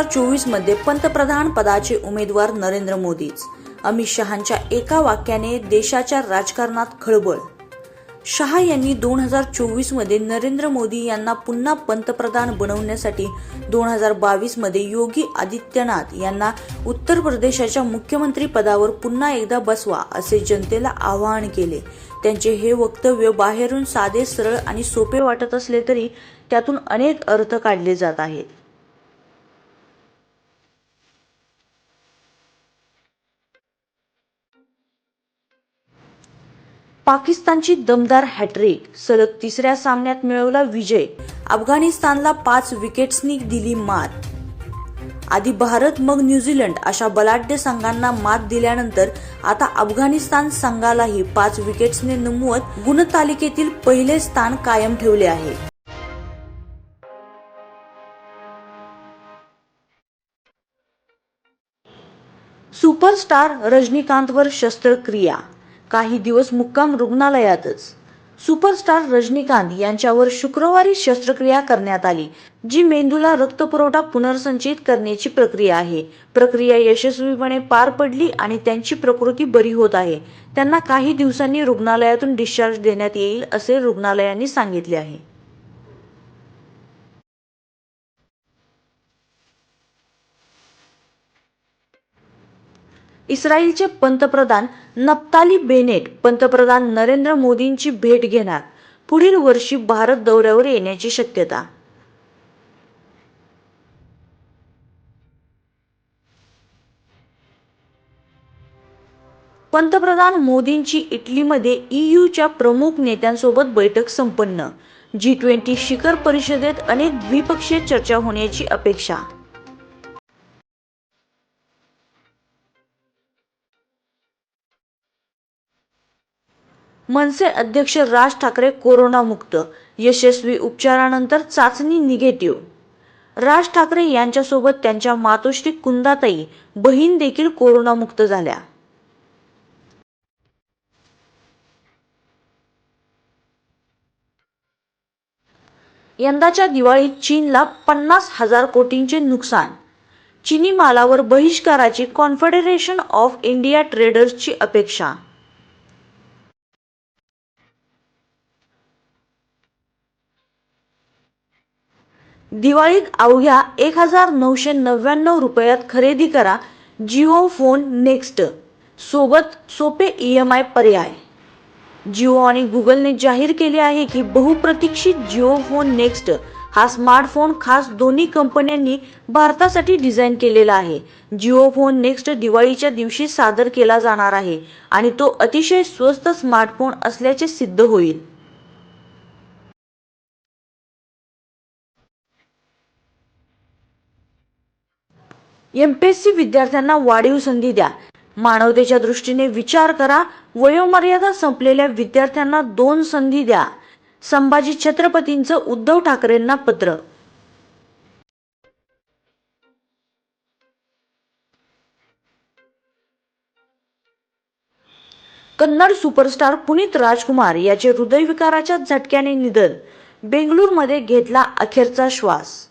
हजार चोवीसमध्ये पंतप्रधान पदाचे उमेदवार नरेंद्र मोदीच. अमित शहांच्या एका वाक्याने देशाच्या राजकारणात खळबळ. शहा यांनी दोन हजार चोवीसमध्ये नरेंद्र मोदी यांना पुन्हा पंतप्रधान बनवण्यासाठी दोन हजार बावीसमध्ये योगी आदित्यनाथ यांना उत्तर प्रदेशाच्या मुख्यमंत्री पदावर पुन्हा एकदा बसवा असे जनतेला आवाहन केले. त्यांचे हे वक्तव्य बाहेरून साधे सरळ आणि सोपे वाटत असले तरी त्यातून अनेक अर्थ काढले जात आहेत. पाकिस्तानची दमदार हॅट्रिक सलग तिसऱ्या सामन्यात मिळवला विजय अफगाणिस्तानला पाच विकेट्सनी दिली मात. आधी भारत मग न्यूझीलंड अशा बलाढ्य संघांना मात दिल्यानंतर आता अफगाणिस्तान संघालाही पाच विकेट्सने नमवत गुणतालिकेतील पहिले स्थान कायम ठेवले आहे. सुपरस्टार रजनीकांतवर शस्त्रक्रिया काही दिवस मुक्काम रुग्णालयातच. सुपरस्टार रजनीकांत यांच्यावर शुक्रवारी शस्त्रक्रिया करण्यात आली जी मेंदूला रक्तपुरवठा पुनर्संचयित करण्याची प्रक्रिया आहे. प्रक्रिया यशस्वीपणे पार पडली आणि त्यांची प्रकृती बरी होत आहे. त्यांना काही दिवसांनी रुग्णालयातून डिस्चार्ज देण्यात येईल असे रुग्णालयाने सांगितले आहे. इस्रायलचे पंतप्रधान नप्ताली बेनेट पंतप्रधान नरेंद्र मोदींची भेट घेणार. पुढील वर्षी भारत दौऱ्यावर येण्याची शक्यता. पंतप्रधान मोदींची इटलीमध्ये ईयूच्या प्रमुख नेत्यांसोबत बैठक संपन्न. जी ट्वेंटी शिखर परिषदेत अनेक द्विपक्षीय चर्चा होण्याची अपेक्षा मनसे अध्यक्ष राज ठाकरे कोरोनामुक्त यशस्वी उपचारानंतर चाचणी निगेटिव्ह. राज ठाकरे यांच्यासोबत त्यांच्या मातोश्री कुंदाताई बहीण देखील कोरोनामुक्त झाल्या. यंदाच्या दिवाळीत चीनला पन्नास हजार कोटींचे नुकसान. चिनी मालावर बहिष्काराची कॉन्फेडरेशन ऑफ इंडिया ट्रेडर्सची अपेक्षा दिवाळीत अवघ्या एक हजार नऊशे नव्याण्णव रुपयात खरेदी करा. Jio phone next. सोबत सोपे ई एम आय पर्याय. जिओ आणि गुगलने जाहीर केले आहे की बहुप्रतीक्षित जिओ फोन नेक्स्ट हा स्मार्टफोन खास दोन्ही कंपन्यांनी भारतासाठी डिझाईन केलेला आहे. जिओ फोन नेक्स्ट दिवाळीच्या दिवशी सादर केला जाणार आहे आणि तो अतिशय स्वस्त स्मार्टफोन असल्याचे सिद्ध होईल. एमपीएससी विद्यार्थ्यांना वाढीव संधी द्या. मानवतेच्या दृष्टीने विचार करा. वयोमर्यादा संपलेल्या विद्यार्थ्यांना दोन संधी द्या. संभाजी छत्रपतींचं उद्धव ठाकरेंना पत्र. कन्नड सुपरस्टार पुनीत राजकुमार याचे हृदयविकाराच्या झटक्याने निधन. बेंगळूरमध्ये घेतला अखेरचा श्वास.